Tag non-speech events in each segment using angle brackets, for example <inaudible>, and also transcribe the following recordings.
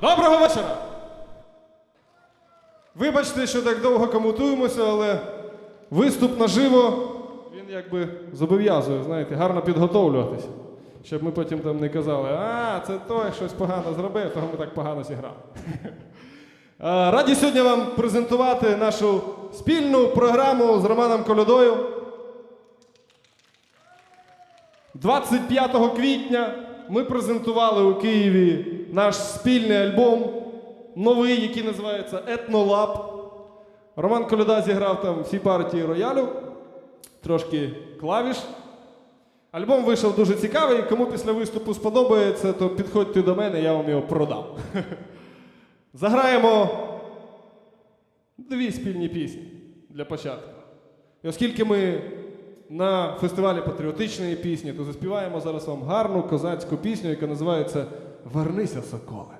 Доброго вечора! Вибачте, що так довго комутуємося, але виступ наживо, він якби зобов'язує, знаєте, гарно підготовлюватися. Щоб ми потім там не казали, а, це той щось погано зробив, того ми так погано зіграли. <laughs> Раді сьогодні вам презентувати нашу спільну програму з Романом Колядою. 25 квітня ми презентували у Києві наш спільний альбом, новий, який називається Етнолаб. Роман Коляда зіграв там всі партії роялю, трошки клавіш. Альбом вийшов дуже цікавий. Кому після виступу сподобається, то підходьте до мене, я вам його продам. <laughs> Заграємо дві спільні пісні для початку. І оскільки ми на фестивалі патріотичної пісні, то заспіваємо зараз вам гарну козацьку пісню, яка називається Вернися, соколе.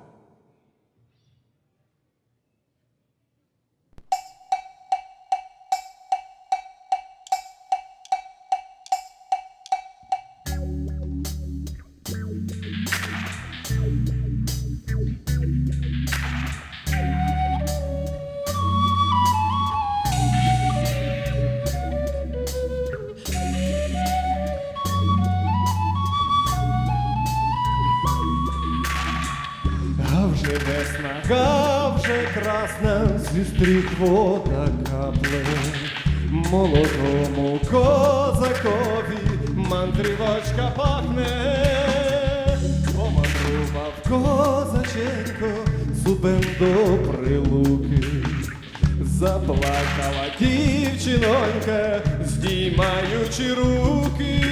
Красна, зі вода капле, молодому козакові мандрівочка пахне, помандрував козаченько зубем до прилуки, заплакала дівчинонька, здіймаючи руки.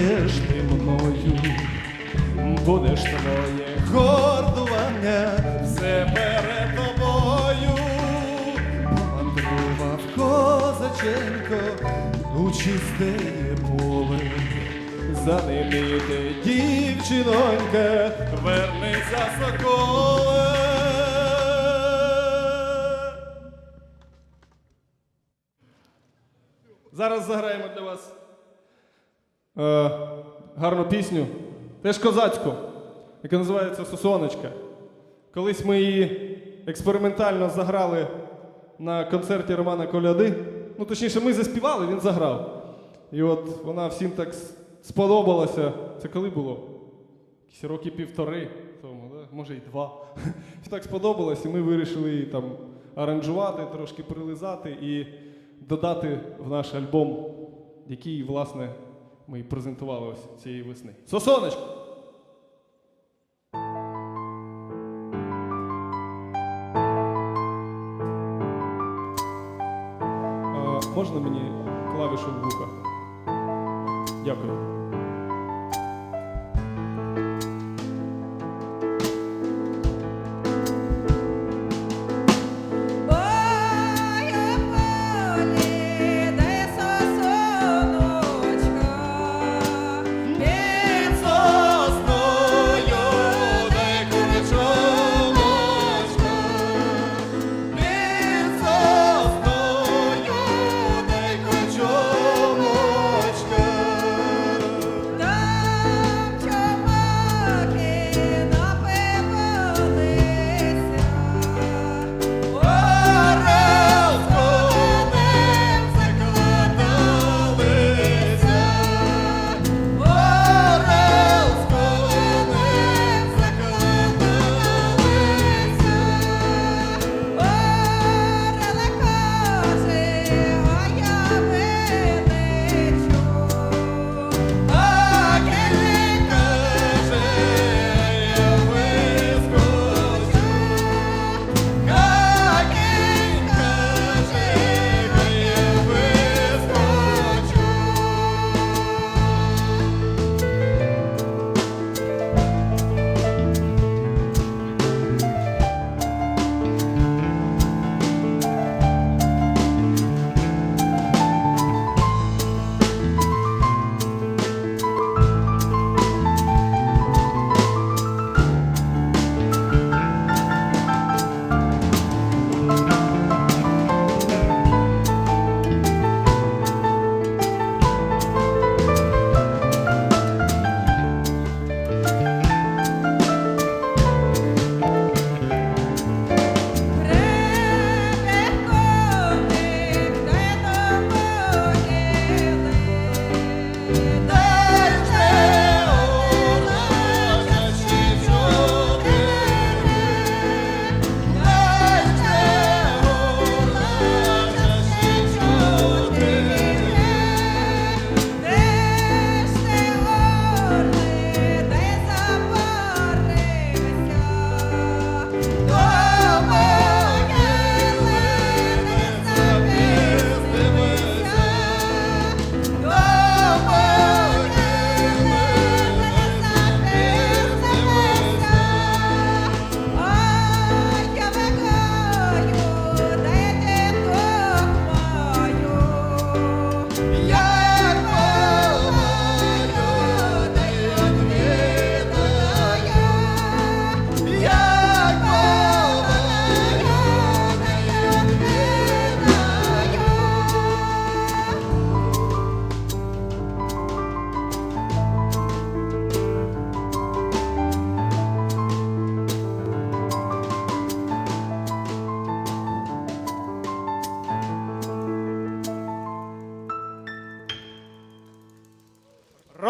Гордуєш ти мною, будеш твоє гордування все перед тобою. Помандрував козаченько у чисте поле, за ним іде дівчинонька, вернися соколе. Е, гарну пісню, теж козацьку, яка називається Сосоночка. Колись ми її експериментально заграли на концерті Романа Коляди. Ну, точніше, ми заспівали, він заграв. І от вона всім так сподобалася. Це коли було? Якісь роки півтори тому, да? може і два. <laughs> Так сподобалось, і ми вирішили її там аранжувати, трошки прилизати і додати в наш альбом, який, власне, ми і презентували ось цієї весни. Сосонечко! Можна мені клавішу в вуха? Дякую.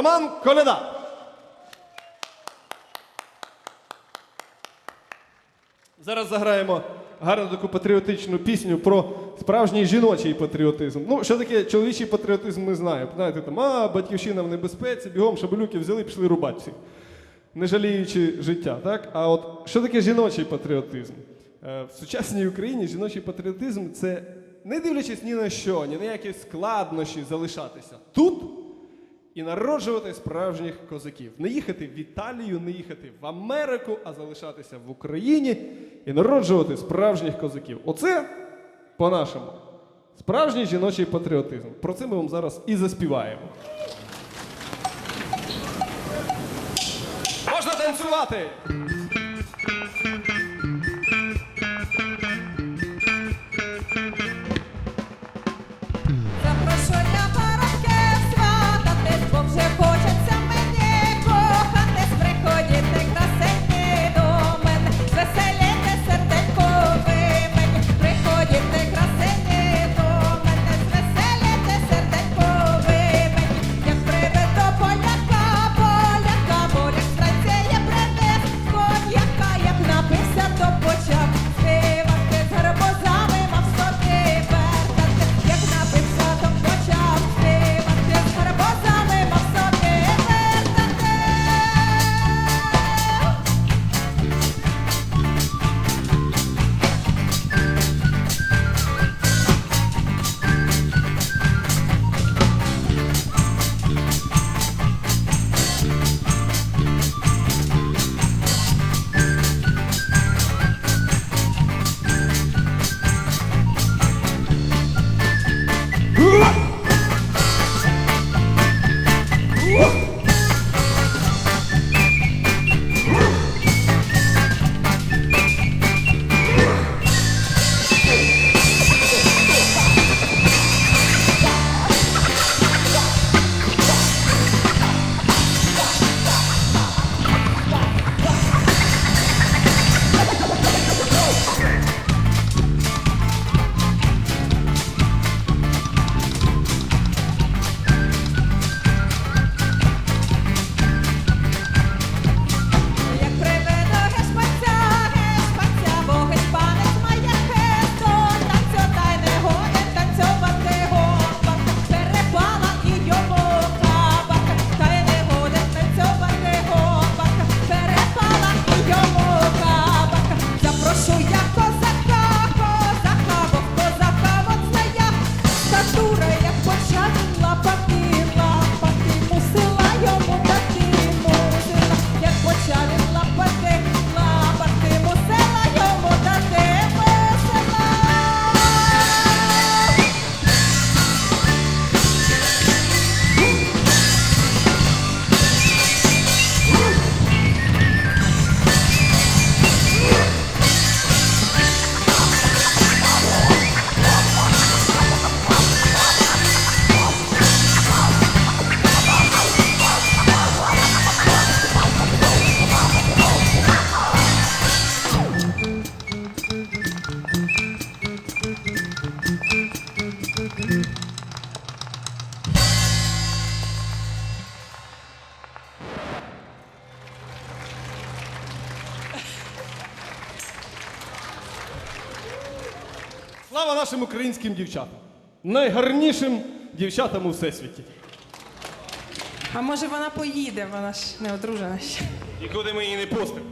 Роман Коляда. Зараз заграємо гарну таку патріотичну пісню про справжній жіночий патріотизм. Ну, що таке чоловічий патріотизм, ми знаємо. Знаєте, там, а, батьківщина в небезпеці, бігом шабелюки взяли, пішли рубати не жаліючи життя. Так? А от що таке жіночий патріотизм? Е, В сучасній Україні жіночий патріотизм це не дивлячись ні на що, ні на які складнощі залишатися тут і народжувати справжніх козаків. Не їхати в Італію, не їхати в Америку, а залишатися в Україні і народжувати справжніх козаків. Оце по-нашому. Справжній жіночий патріотизм. Про це ми вам зараз і заспіваємо. Можна танцювати! Слава нашим українським дівчатам! Найгарнішим дівчатам у всесвіті. А може вона поїде, вона ж не одружена ще. Нікуди ми її не пустимо.